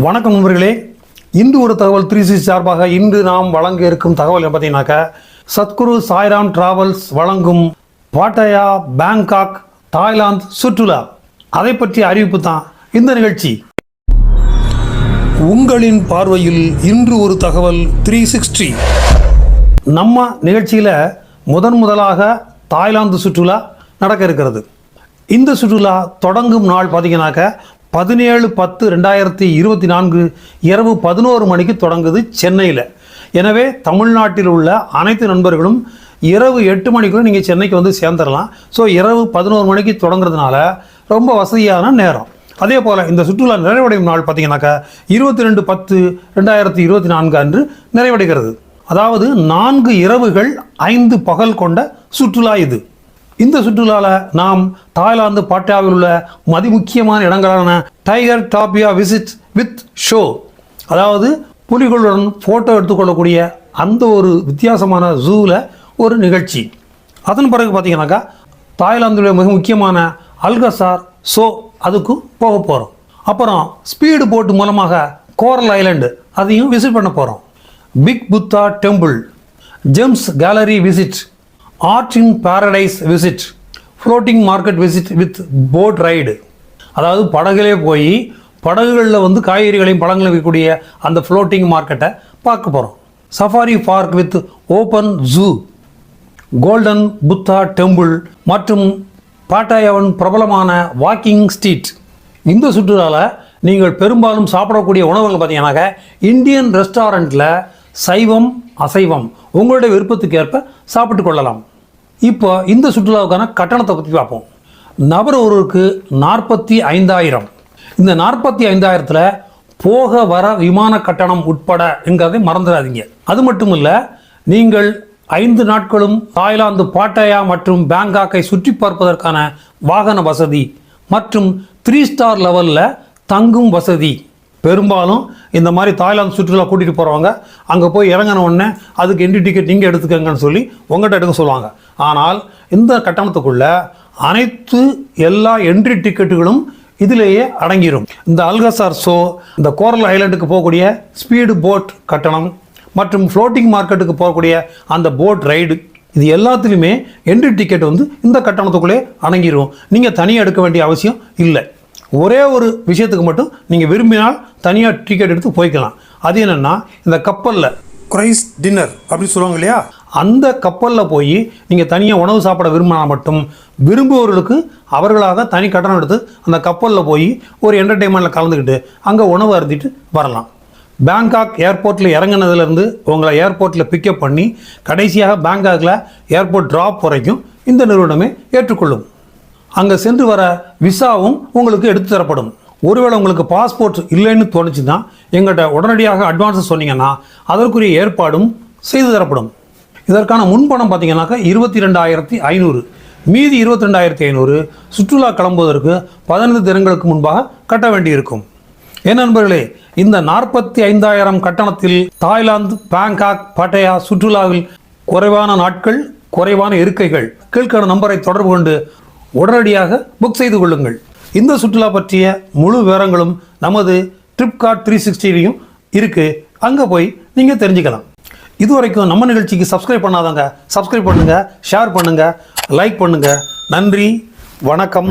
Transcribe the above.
வணக்கம் நண்பர்களே. இன்று ஒரு தகவல் த்ரீ சிக்ஸ் சார்பாக இன்று நாம் வழங்க இருக்கும் தகவல் என்ன பார்த்தீங்கன்னாக்கா சத்குரு சாய்ராம் டிராவல்ஸ் வழங்கும் பாட்டயா பேங்காக் தாய்லாந்து சுற்றுலா. அதை பற்றிய அறிவிப்பு தான் இந்த நிகழ்ச்சி. உங்களின் பார்வையில் இன்று ஒரு தகவல் த்ரீ சிக்ஸ்டி நம்ம நிகழ்ச்சியில் முதன் முதலாக தாய்லாந்து சுற்றுலா நடக்க இருக்கிறது. இந்த சுற்றுலா தொடங்கும் நாள் பார்த்தீங்கன்னாக்க பதினேழு பத்து ரெண்டாயிரத்தி இருபத்தி நான்கு இரவு பதினோரு மணிக்கு தொடங்குது சென்னையில். எனவே தமிழ்நாட்டில் உள்ள அனைத்து நண்பர்களும் இரவு எட்டு மணிக்குள்ளே நீங்கள் சென்னைக்கு வந்து சேர்ந்துடலாம் ஸோ இரவு பதினோரு மணிக்கு தொடங்குறதுனால ரொம்ப வசதியான நேரம். அதே போல் இந்த சுற்றுலா நிறைவடையும் நாள் பார்த்தீங்கன்னாக்கா இருபத்தி ரெண்டு பத்து ரெண்டாயிரத்தி இருபத்தி நான்கு அன்று நிறைவடைகிறது. அதாவது நான்கு இரவுகள் ஐந்து பகல் கொண்ட சுற்றுலா இது. இந்த சுற்றுலாவில் நாம் தாய்லாந்து பாட்டாவில் உள்ள மதிமுக்கியமான இடங்களான tiger topia visit with show அதாவது புலிகளுடன் ஃபோட்டோ எடுத்துக்கொள்ளக்கூடிய அந்த ஒரு வித்தியாசமான ஜூவில் ஒரு நிகழ்ச்சி. அதன் பிறகு பார்த்தீங்கன்னாக்கா தாய்லாந்துடைய மிக முக்கியமான அல்கசார் ஷோ அதுக்கு போக போகிறோம் அப்புறம் ஸ்பீடு போட் மூலமாக கோரல் ஐலண்டு அதையும் விசிட் பண்ண போகிறோம் big Buddha temple gems gallery visit art in paradise visit floating market visit with boat ride அதாவது படகுலே போய் படகுகளில் வந்து காய்கறிகளையும் பழங்களையும் விற்கக்கூடிய அந்த ஃப்ளோட்டிங் மார்க்கெட்டை பார்க்க போகிறோம் safari park with open zoo golden Buddha temple மற்றும் பாட்டாயாவின் பிரபலமான வாக்கிங் ஸ்ட்ரீட் இந்த சுற்றுலாவில் நீங்கள் பெரும்பாலும் சாப்பிடக்கூடிய உணவுகள் பார்த்தீங்கன்னாக்க இந்தியன் ரெஸ்டாரண்ட்டில் சைவம் அசைவம் உங்களுடைய விருப்பத்துக்கு ஏற்ப சாப்பிட்டு கொள்ளலாம். இப்போ இந்த சுற்றுலாவுக்கான கட்டணத்தை பற்றி பார்ப்போம். நபர் ஒருவருக்கு நாற்பத்தி ஐந்தாயிரம். இந்த நாற்பத்தி ஐந்தாயிரத்தில் போக வர விமான கட்டணம் உட்பட என்கிறதை மறந்துடாதீங்க. அது மட்டும் இல்லை நீங்கள் ஐந்து நாட்களும் தாய்லாந்து பாட்டாயா மற்றும் பேங்காக்கை சுற்றி பார்ப்பதற்கான வாகன வசதி மற்றும் த்ரீ ஸ்டார் லெவலில் தங்கும் வசதி. பெரும்பாலும் இந்த மாதிரி தாய்லாந்து சுற்றுலா கூட்டிகிட்டு போகிறவங்க அங்கே போய் இறங்கின உடனே அதுக்கு என்ட்ரி டிக்கெட் நீங்கள் எடுத்துக்கங்கன்னு சொல்லி உங்கள்கிட்ட எடுக்க சொல்லுவாங்க. ஆனால் இந்த கட்டணத்துக்குள்ளே அனைத்து எல்லா என்ட்ரி டிக்கெட்டுகளும் இதிலேயே அடங்கிடும் இந்த அல்கசார் ஷோ இந்த கோரல் ஐலண்டுக்கு போகக்கூடிய ஸ்பீடு போட் கட்டணம் மற்றும் ஃப்ளோட்டிங் மார்க்கெட்டுக்கு போகக்கூடிய அந்த போட் ரைடு இது எல்லாத்துலேயுமே என்ட்ரி டிக்கெட் வந்து இந்த கட்டணத்துக்குள்ளே அடங்கிடும் நீங்கள் தனியாக எடுக்க வேண்டிய அவசியம் இல்லை. ஒரே ஒரு விஷயத்துக்கு மட்டும் நீங்கள் விரும்பினால் தனியாக டிக்கெட் எடுத்து போய்க்கலாம். அது என்னென்னா இந்த கப்பலில் க்ரைஸ் டின்னர் அப்படின்னு சொல்லுவாங்க இல்லையா? அந்த கப்பலில் போய் நீங்கள் தனியாக உணவு சாப்பிட விரும்பினா மட்டும் விரும்புபவர்களுக்கு அவர்களாக தனி கட்டணம் எடுத்து அந்த கப்பலில் போய் ஒரு என்டர்டெயின்மெண்ட்டில் கலந்துக்கிட்டு அங்கே உணவு அருந்திட்டு வரலாம். பேங்காக் ஏர்போர்ட்டில் இறங்கினதுலேருந்து உங்களை ஏர்போர்ட்டில் பிக்கப் பண்ணி கடைசியாக பேங்காக்கில் ஏர்போர்ட் ட்ராப் வரைக்கும் இந்த நிறுவனமே ஏற்றுக்கொள்ளும். அங்கே சென்று வர விசாவும் உங்களுக்கு எடுத்து தரப்படும். ஒருவேளை உங்களுக்கு பாஸ்போர்ட் இல்லைன்னு தோணுச்சுன்னா எங்கள்கிட்ட உடனடியாக அட்வான்ஸ் சொன்னீங்கன்னா அதற்குரிய ஏற்பாடும் செய்து தரப்படும். இதற்கான முன்பணம் பார்த்தீங்கன்னாக்கா இருபத்தி ரெண்டாயிரத்தி ஐநூறு. மீதி இருபத்தி ரெண்டாயிரத்தி ஐநூறு சுற்றுலா கிளம்புவதற்கு பதினைந்து தினங்களுக்கு முன்பாக கட்ட வேண்டியிருக்கும். என் நண்பர்களே இந்த நாற்பத்தி ஐந்தாயிரம் கட்டணத்தில் தாய்லாந்து பேங்காக் பட்டயா சுற்றுலாவில் குறைவான நாட்கள் குறைவான இருக்கைகள் கீழ்கான நம்பரை தொடர்பு கொண்டு உடனடியாக புக் செய்து கொள்ளுங்கள். இந்த சுற்றுலா பற்றிய முழு விவரங்களும் நமது ட்ரிப்கார்ட் த்ரீ சிக்ஸ்டிலையும் இருக்குது அங்கே போய் நீங்கள் தெரிஞ்சுக்கலாம். இதுவரைக்கும் நம்ம நிகழ்ச்சிக்கு சப்ஸ்கிரைப் பண்ணாதவங்க சப்ஸ்கிரைப் பண்ணுங்கள் ஷேர் பண்ணுங்கள் லைக் பண்ணுங்கள் நன்றி வணக்கம்.